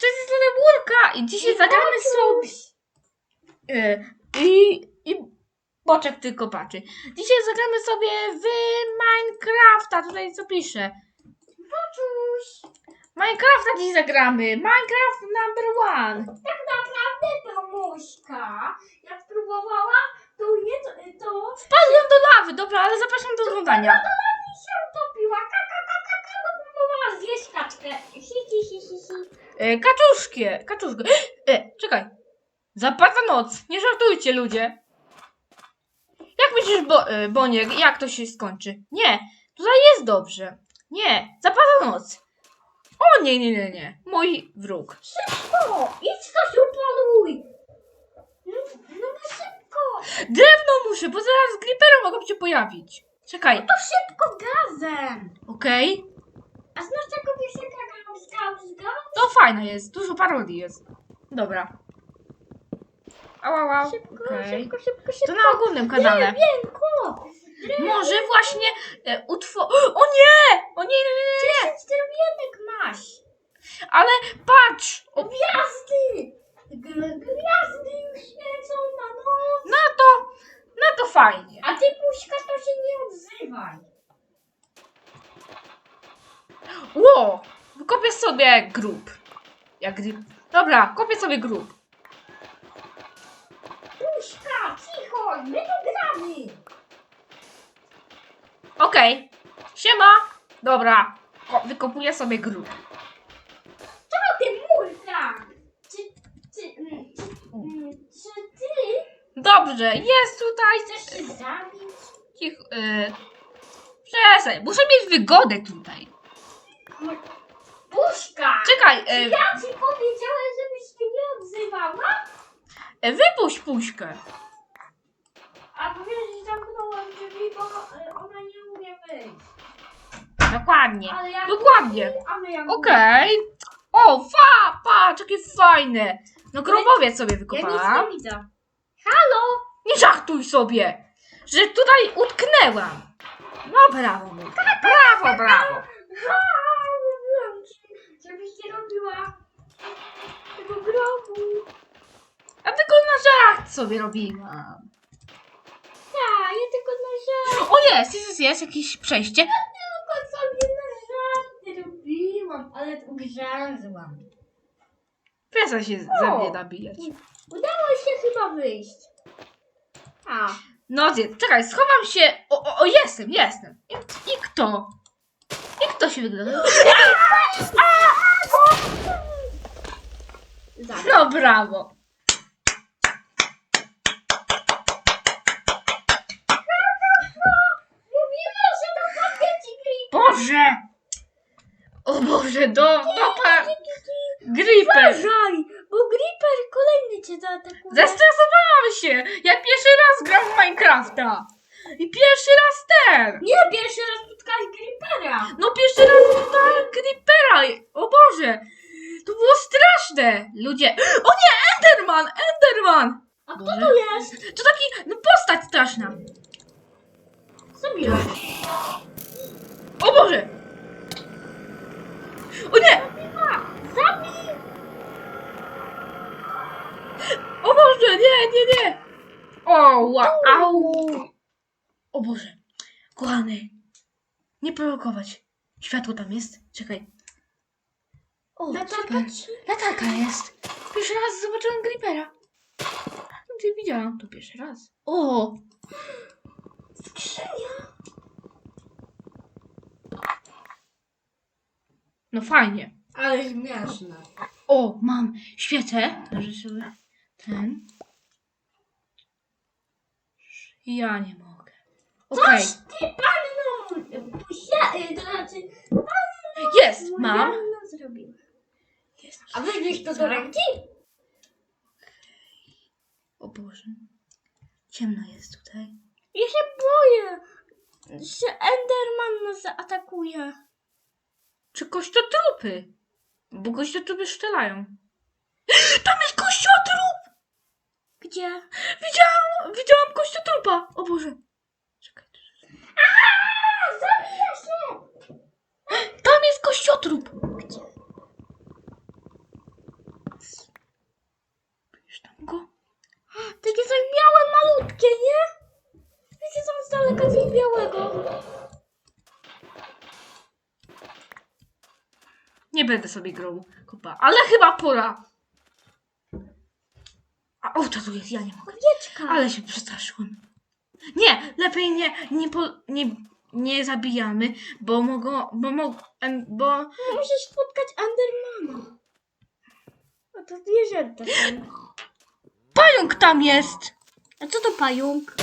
Cześć, z strony Burka i dzisiaj zagramy sobie... E, I, I Boczek tylko patrzy. Dzisiaj zagramy sobie w Minecrafta, tutaj co pisze. Poczuś! Minecrafta dziś zagramy. Minecraft number one. Tak naprawdę to Muśka, jak spróbowała, to nie to, to Wpadłem do lawy, dobra, ale zapraszam do oglądania. i się utopiła. Kaka, kaka, kaka, bo próbowała zjeść kaczkę. Hi, hi, hi, hi, hi. E, kaczuszkie, kaczuszkę. E, czekaj. Zapada noc. Nie żartujcie, ludzie. Jak myślisz, bo, e, Boniek, jak to się skończy? Nie, tutaj jest dobrze. Nie, zapada noc. O nie, nie, nie, nie. Mój wróg. Szybko! Idź coś upoluj! No, no bo szybko! Drewno muszę, bo zaraz creepery mogą się pojawić. Czekaj, To szybko gazem! okej. A znasz taką piosenkę? To fajne jest, dużo parodii jest. Dobra. Au, au. Szybko, Okej. szybko, szybko, To szybko. na ogólnym kanale. Nie, wiem, ko! Może właśnie e, utwo... O nie! O nie, nie, nie, nie! Ten drewienek masz! Ale patrz! O, Gwiazdy! G- Gwiazdy już świecą na noc! na to, na to fajnie. A ty, Puśka, to się nie odzywaj! Ło! Kopię sobie grób. Jak grób. Dobra, kopię sobie grób. Puśka, cicho! My tu gramy! Okej. Siema. Dobra. Ko- wykopuję sobie grób. Co ty, Murka? Czy, czy, mm, czy, mm, czy ty Dobrze, jest tutaj. chcesz się zabić? Cicho. Y... Przestań. Muszę mieć wygodę tutaj. Puśka! Czekaj, e, ja ci powiedziałem, żebyś się nie odzywała? e, wypuść puśkę. A powiesz, że zamknąłem drzwi, bo e, ona nie umie wyjść. Dokładnie. Ale Dokładnie. A my jak Okej. O, fa, patrz, jakie fajne. No grobowiec sobie Ja nic wykopałam. nie widzę. Halo? Nie żartuj sobie, że tutaj utknęłam. No brawo, mój. Brawo, brawo. Ha, robiła tego grobu. A tylko na żart sobie robiłam. Tak, ja tylko na żart, O jest, jest, jest, jest jakieś przejście. tylko sobie na żarty robiłam, ale ugrzęzłam. Przestań się ze mnie nabijać. Udało się chyba wyjść. A, No czekaj, schowam się. O, o, o jestem, jestem. I, I kto? Się wygląda? No brawo. Mówiła, że to Boże! O Boże, do, do pa... Gripper! Uważaj, bo Gripper kolejny cię zaatakuje. Zestresowałam się! Ja pierwszy raz gram w Minecrafta! I pierwszy raz ten! Nie, pierwszy raz spotkałeś Grippera. No pierwszy raz spotkałem Creepera! O Boże! To było straszne! Ludzie... O nie! Enderman! Enderman! A kto Boże. to jest? To taki... No postać straszna! Zabiłem. O Boże! O nie! Zabij! O Boże! Nie, nie, nie! O, wow! Au! O Boże! Kochany! Nie prowokować. Światło tam jest. Czekaj. O, Latarka super. ci. Latarka jest. Pierwszy raz zobaczyłem Creepera. Gdzie widziałam to pierwszy raz. O! Skrzynia. No fajnie. Ale śmieszne. O, mam świecę. Może sobie ten. Ja nie mogę. Okej. Coś ty pusia, y, to znaczy Jest, mam. moderno zrobił. A weźmiesz to do ręki? O Boże. Ciemno jest tutaj. Ja się boję, że Enderman nas zaatakuje. Czy kościotrupy? Bo kościotrupy szczelają. Tam jest kościotrup! Gdzie? Widziałam, widziałam kościotrupa. O Boże. Czekaj. A, zabija się! Tam jest kościotrup. Gdzie? Go. Takie coś białe, malutkie, nie? Wiecie, tam z daleka coś białego. Nie będę sobie grał kopa, ale chyba pora. A o, to tu jest, ja nie mogę. Ale się przestraszyłem. Nie, lepiej nie, nie, po, nie, nie zabijamy, bo mogą, bo mogą, bo Musisz spotkać Endermana. A to zwierzęta są. pająk tam jest. A co to pająk?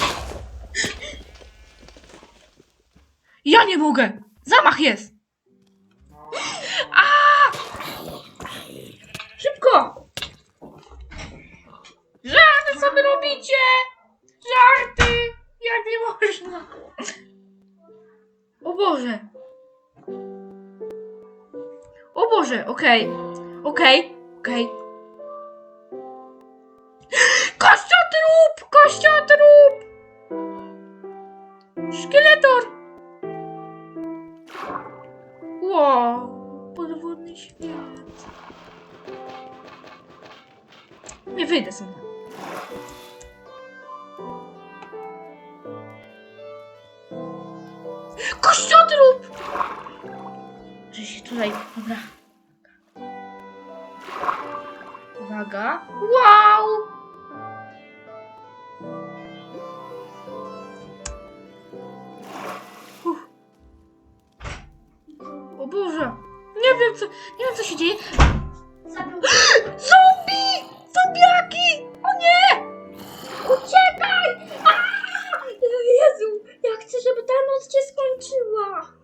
Ja nie mogę. Zamach jest. A! Szybko! Żarty sobie robicie! O Boże! O Boże, okej. Okej, okej. Kościotrup! Kościotrup! Szkieletor! Wow, podwodny świat. Nie wyjdę stąd. Tutaj, dobra. Uwaga. Wow! Uff. O Boże! Nie wiem co, nie wiem co się dzieje. Zabił. Zombie! Zombiaki! O nie! Uciekaj! Aaa! Jezu, ja chcę, żeby ta noc się skończyła.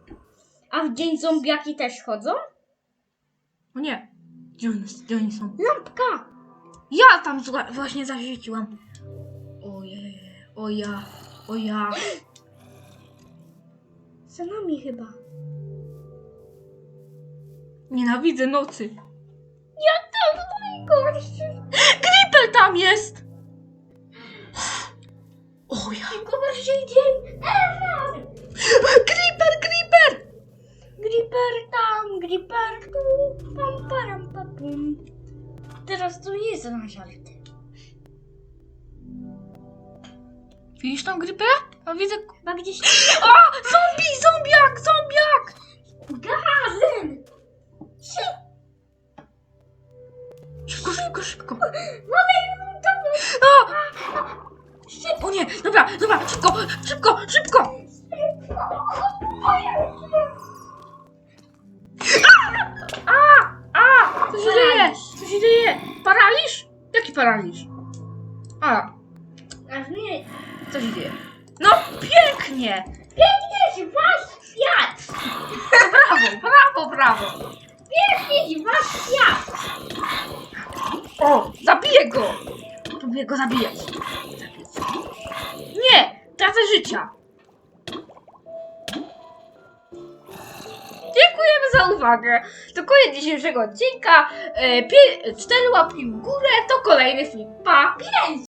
A w dzień zombiaki też chodzą? O nie! Gdzie one, gdzie oni są? Lampka! Ja tam zła- właśnie zaświeciłam. Ojej, o ja, o ja. Za nami chyba. Nienawidzę nocy. Ja też najgorszy. Creeper tam jest! O ja. Najgorszy dzień ever! Creeper! Gripper tam, gripper tu, pam param papum. Teraz to jest na żarty. Widzisz tam creepera? A widzę... Chyba gdzieś... O! Zombie, zombiak, zombiak! Gazem! Szybko, szybko, szybko. Mamy to A! O nie, dobra, dobra, szybko, szybko, szybko! Paraliż? A, Aż nie... co się dzieje? No, pięknie! Pięknie wasz świat! Brawo, brawo, brawo! Pięknie wasz świat! O, zabiję go! Próbuję go zabijać. Nie, tracę życia. Dziękujemy za uwagę. To koniec dzisiejszego odcinka. E, pie- cztery łapki w górę to kolejny film. Pa! Pięć!